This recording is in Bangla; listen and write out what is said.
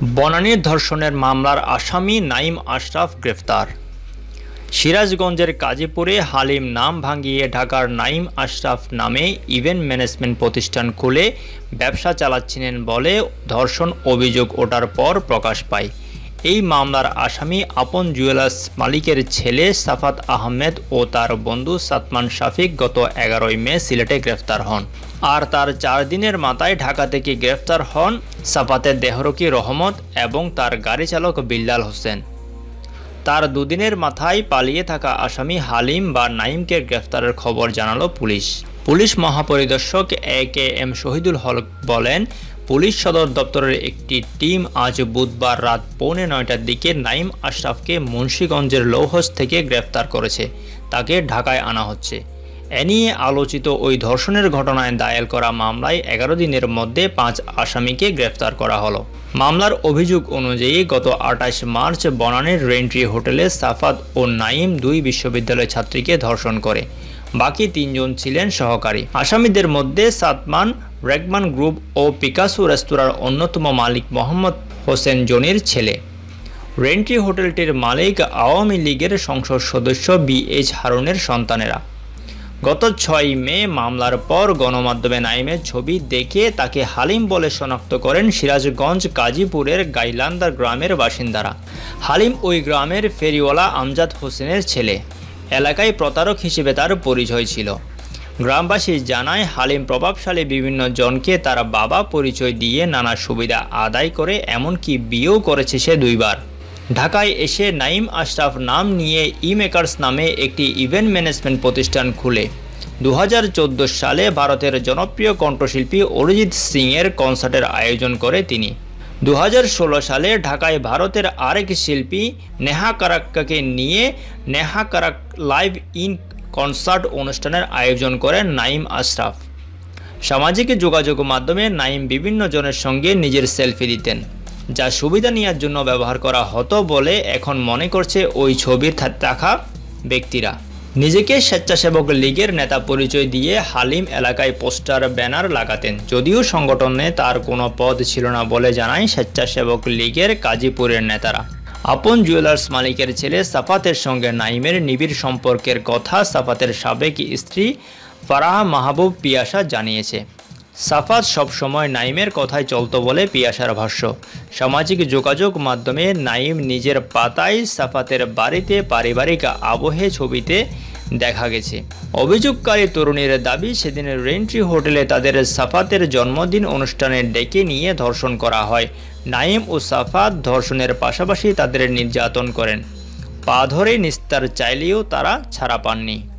বনানীর ধর্ষণের মামলার আসামি নাইম আশরাফ গ্রেফতার। সিরাজগঞ্জের কাজীপুরে হালিম নাম ভাঙিয়ে ঢাকার নাইম আশরাফ নামে ইভেন্ট ম্যানেজমেন্ট প্রতিষ্ঠান খুলে ব্যবসা চালাচ্ছিলেন বলে ধর্ষণ অভিযোগ ওঠার পর প্রকাশ পায়। এই মামলার আসামি আপন জুয়েলার্স মালিকের ছেলে সাফাত আহমেদ ও তার বন্ধু সাতমান শাফিক গত এগারোই মে সিলেটে গ্রেফতার হন। আর তার চার দিনের মাথায় ঢাকা থেকে গ্রেফতার হন সাফাতের দেহরকি রহমত এবং তার গাড়ি চালক বিল্লাল হোসেন। তার দুদিনের মাথায় পালিয়ে থাকা আসামি হালিম বা নাইমকে গ্রেফতারের খবর জানালো police. Police মহাপরিদর্শক A K M Shahidul Haque বলেন পুলিশ সদর দপ্তরের একটি টিম আজ বুধবার রাত পৌনে নয়টার দিকে নাইম আশরাফকে মুন্সীগঞ্জের লৌহস থেকে গ্রেফতার করেছে। তাকে ঢাকায় আনা হচ্ছে। এ নিয়ে আলোচিত ওই ধর্ষণের ঘটনায় দায়ের করা মামলায় এগারো দিনের মধ্যে পাঁচ আসামিকে গ্রেফতার করা হলো। মামলার অভিযোগ অনুযায়ী গত আঠাশ মার্চ বনানের রেন্ট্রি হোটেলে সাফাত ও নাইম দুই বিশ্ববিদ্যালয় ছাত্রীকে ধর্ষণ করে। বাকি তিনজন ছিলেন সহকারী। আসামিদের মধ্যে সাতমান, রেগমান গ্রুপ ও পিকাসু রেস্তোরাঁর অন্যতম মালিক মোহাম্মদ হোসেন জনির ছেলে। রেন্ট্রি হোটেলটির মালিক আওয়ামী লীগের সংসদ সদস্য বি এইচ হারুনের সন্তানেরা। গত ছয় মে মামলার পর গণমাধ্যমে নাইমের ছবি দেখে তাকে হালিম বলে শনাক্ত করেন সিরাজগঞ্জ গাজীপুরের গাইলান্দার গ্রামের বাসিন্দারা। হালিম ওই গ্রামের ফেরিওয়ালা আমজাদ হোসেনের ছেলে। এলাকায় প্রতারক হিসেবে তার পরিচয় ছিল। গ্রামবাসী জানায়, হালিম প্রভাবশালী বিভিন্ন জনকে তার বাবা পরিচয় দিয়ে নানা সুবিধা আদায় করে এমনকি বিয়েও করেছে সে দুইবার। ঢাকায় এসে নাইম আশরাফ নাম নিয়ে ই মেকার্স নামে একটি ইভেন্ট ম্যানেজমেন্ট প্রতিষ্ঠান খুলে। দু হাজার চোদ্দ সালে ভারতের জনপ্রিয় কণ্ঠশিল্পী অরিজিৎ সিংয়ের কনসার্টের আয়োজন করে তিনি। দু হাজার ষোলো সালে ঢাকায় ভারতের আরেক শিল্পী নেহা কারাক্কাকে নিয়ে Neha Kakkar live in concert অনুষ্ঠানের আয়োজন করেন নাইম আশরাফ। সামাজিক যোগাযোগ মাধ্যমে নাইম বিভিন্ন জনের সঙ্গে নিজের সেলফি দিতেন, যা সুবিধা নেওয়ার জন্য ব্যবহার করা হতো বলে এখন মনে করছে ওই ছবির থাকা ব্যক্তিরা। নিজেকে স্বেচ্ছাসেবক লীগের নেতা পরিচয় দিয়ে হালিম এলাকায় পোস্টার, ব্যানার লাগাতেন। যদিও সংগঠনে তার কোনো পদ ছিল না বলে জানায় স্বেচ্ছাসেবক লীগের কাজীপুরের নেতারা। আপন জুয়েলার্স মালিকের ছেলে সাফাতের সঙ্গে নাইমের নিবিড় সম্পর্কের কথা সাফাতের সাবেক স্ত্রী ফারাহা মাহবুব পিয়াসা জানিয়েছে। সাফাত সবসময় নাইমের কথাই চলত বলে পিয়াসার ভাষ্য। সামাজিক যোগাযোগ মাধ্যমে নাইম নিজের পাতায় সাফাতের বাড়িতে পারিবারিক আবহে ছবিতে দেখা গেছে। অভিযোগকারী তরুণীর দাবি, সেদিন রেন্ট্রি হোটেলে তাদের সাফাতের জন্মদিন অনুষ্ঠানে ডেকে নিয়ে ধর্ষণ করা হয়। নাইম ও সাফাত ধর্ষণের পাশাপাশি তাদের নির্যাতন করেন। পা ধরে নিস্তার চাইলেও তারা ছাড়া পাননি।